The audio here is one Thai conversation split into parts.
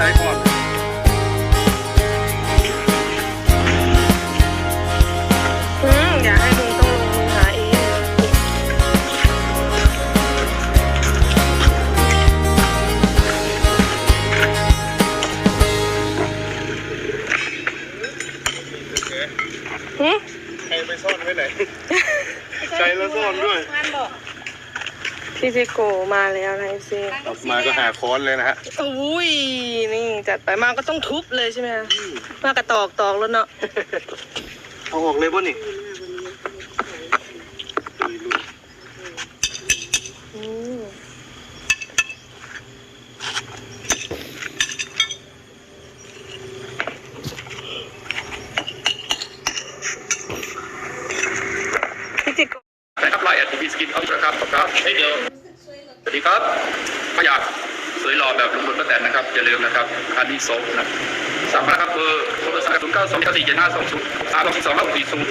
คิดจะหาสายก่อนอืมอยากให้ลุงต้องลงหาเองหึใครไปซ่อนไว้ไหนใจแล้วซ่อนด้วย พี่ซิโกมาแล้วนะซีออกมาก็หาค้อนเลยนะฮะอุ้ยนี่จัดไปมาก็ต้องทุบเลยใช่ไหมคะมากระตอกตอกแล้วเนาะเอาออกเลยป่ะนี่ อืม พี่จิโก นะครับไลน์แอดทีพี สกินเอาครับครับเดียวสวัสดีครับก็อยากสวยหล่อแบบลุงพลป้าแตนนะครับอย่าลืมนะครับคันนี้โซนะสามารถครับเบอร์โทรศัพท์ศูนย์เก้าสองเก้าสี่เจ็ดห้าสองศูนย์สามสองสี่สองห้าสี่ศูนย์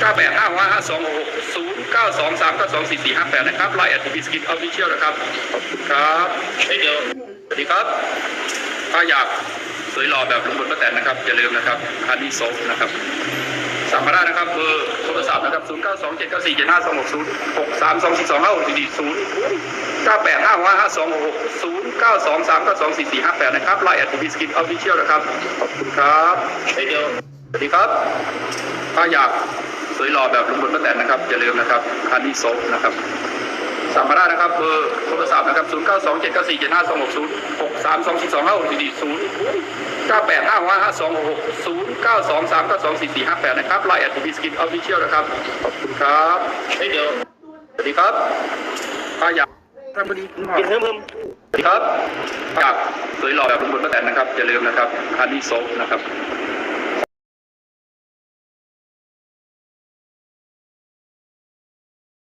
เก้าแปดห้าห้าห้าสองหกศูนย์เก้าสองสามเก้าสองสี่สี่ห้าแปดนะครับไลน์แอดทีสกินออฟฟิเชียลนะครับครับเดียวสวัสดีครับ ถ้าอยากสวยหล่อแบบลุงพลป้าแตนนะครับอย่าลืมนะครับคันนี้โซนะครับสามารถได้นะครับเบอร์โทร ศัพท์นะครับ 0 9 2 7 9 4 7 5 2 6 0 6 3 2 4 2 5 6 4 0 9 8 5 5 5 2 6 0 9 2 3 9 2 4 4 5 8 นะครับไลน์แอดทีพีสกิตออฟฟิเชียลนะครับ ขอบคุณครับเฮ้ยเดียวสวัสดีครับ ถ้าอยากสวยหล่อแบบลุงพลป้าแตนนะครับ อย่าลืมนะครับฮันนี่โซฟนะครับ สามารถได้นะครับเบอร์โทรศัพท์นะครับ 0 9 2 7 9 4 7 5 2 6 0 6 3 2 4 2 5 6 4 0 9 8 5 5 5 2 6 0 9 2 3 9 2 4 4 5 8 นะครับไลน์แอดทีพีสกินออฟฟิเชียลนะครับ ขอบคุณครับเฮ้ยเดียวสวัสดีครับถ้าอยากทำพอดีกินเพิ่มเพิ่มสวัสดีครับอยากสวยหล่อแบบลุงพลป้าแตนนะครับอย่าลืมนะครับคันนี้โซฟนะครับ